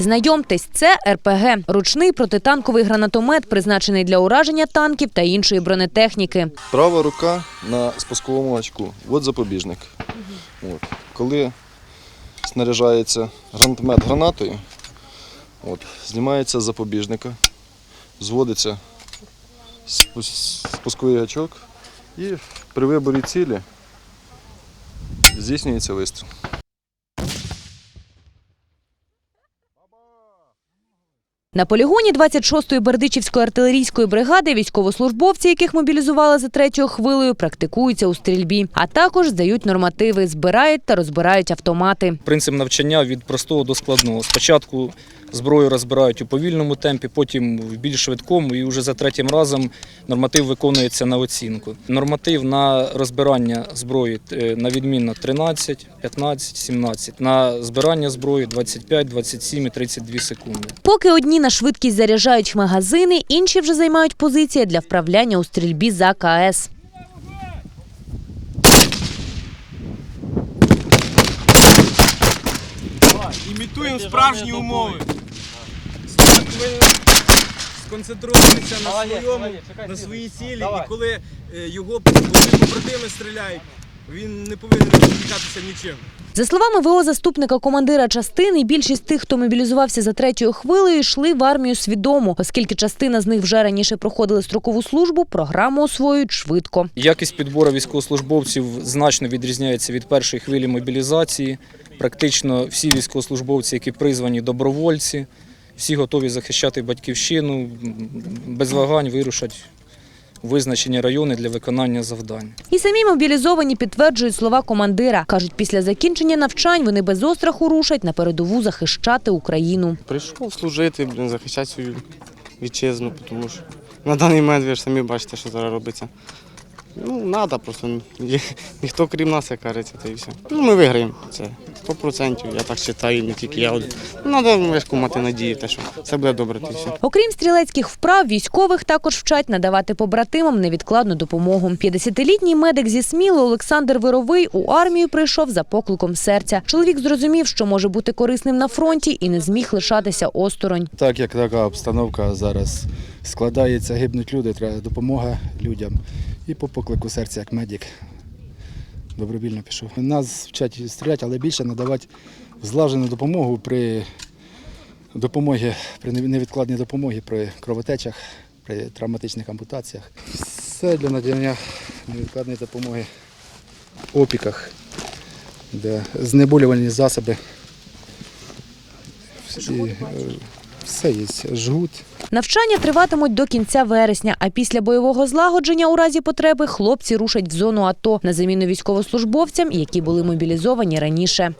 Знайомтесь, це РПГ – ручний протитанковий гранатомет, призначений для ураження танків та іншої бронетехніки. Права рука на спусковому очку. От запобіжник. От. Коли снаряджається гранатомет гранатою, от, знімається з запобіжника, зводиться спусковий гачок і при виборі цілі здійснюється вистріл. На полігоні 26-ї Бердичівської артилерійської бригади військовослужбовці, яких мобілізували за третьою хвилею, практикуються у стрільбі, а також здають нормативи, збирають та розбирають автомати. Принцип навчання від простого до складного. Спочатку зброю розбирають у повільному темпі, потім в більш швидкому, і вже за третім разом норматив виконується на оцінку. Норматив на розбирання зброї е, на відмінно 13, 15, 17. На збирання зброї 25, 27 і 32 секунди. Поки одні на швидкість заряджають магазини, інші вже займають позиції для вправляння у стрільбі з АКС. Імітуємо справжні умови. Сконцентруватися на своєму, на своїй цілі, і коли е, його побратими стріляють, він не повинен відволікатися нічим. За словами ВО заступника командира частини, більшість тих, хто мобілізувався за третьою хвилею, йшли в армію свідомо, оскільки частина з них вже раніше проходили строкову службу, програму освоюють швидко. Якість підбору військовослужбовців значно відрізняється від першої хвилі мобілізації. Практично всі військовослужбовці, які призвані добровольці, всі готові захищати батьківщину, без вагань вирушать визначені райони для виконання завдань. І самі мобілізовані підтверджують слова командира. кажуть, після закінчення навчань вони без остраху рушать на передову захищати Україну. Прийшов служити, блін, захищати свою вітчизну, тому що на даний момент ви ж самі бачите, що зараз робиться. Ну, треба просто. Ніхто крім нас, як кажеться, та і все. Ну, ми виграємо. Це 100%. Я так вважаю, не тільки я. Ну, треба вишку мати надії, те, що все буде добре, та і все. Окрім стрілецьких вправ, військових також вчать надавати побратимам невідкладну допомогу. 50-літній медик зі Сміли Олександр Вировий у армію прийшов за покликом серця. Чоловік зрозумів, що може бути корисним на фронті, і не зміг лишатися осторонь. Так як така обстановка зараз складається, гибнуть люди, треба допомога людям. І по поклику серця, як медик, добровільно пішов. Нас вчать стріляти, але більше надавати злажену допомогу при допомогі, при невідкладній допомогі при кровотечах, при травматичних ампутаціях. Все для надання невідкладної допомоги в опіках, де знеболювальні засоби. Всі, все є, жгут. Навчання триватимуть до кінця вересня, а після бойового злагодження у разі потреби хлопці рушать в зону АТО на заміну військовослужбовцям, які були мобілізовані раніше.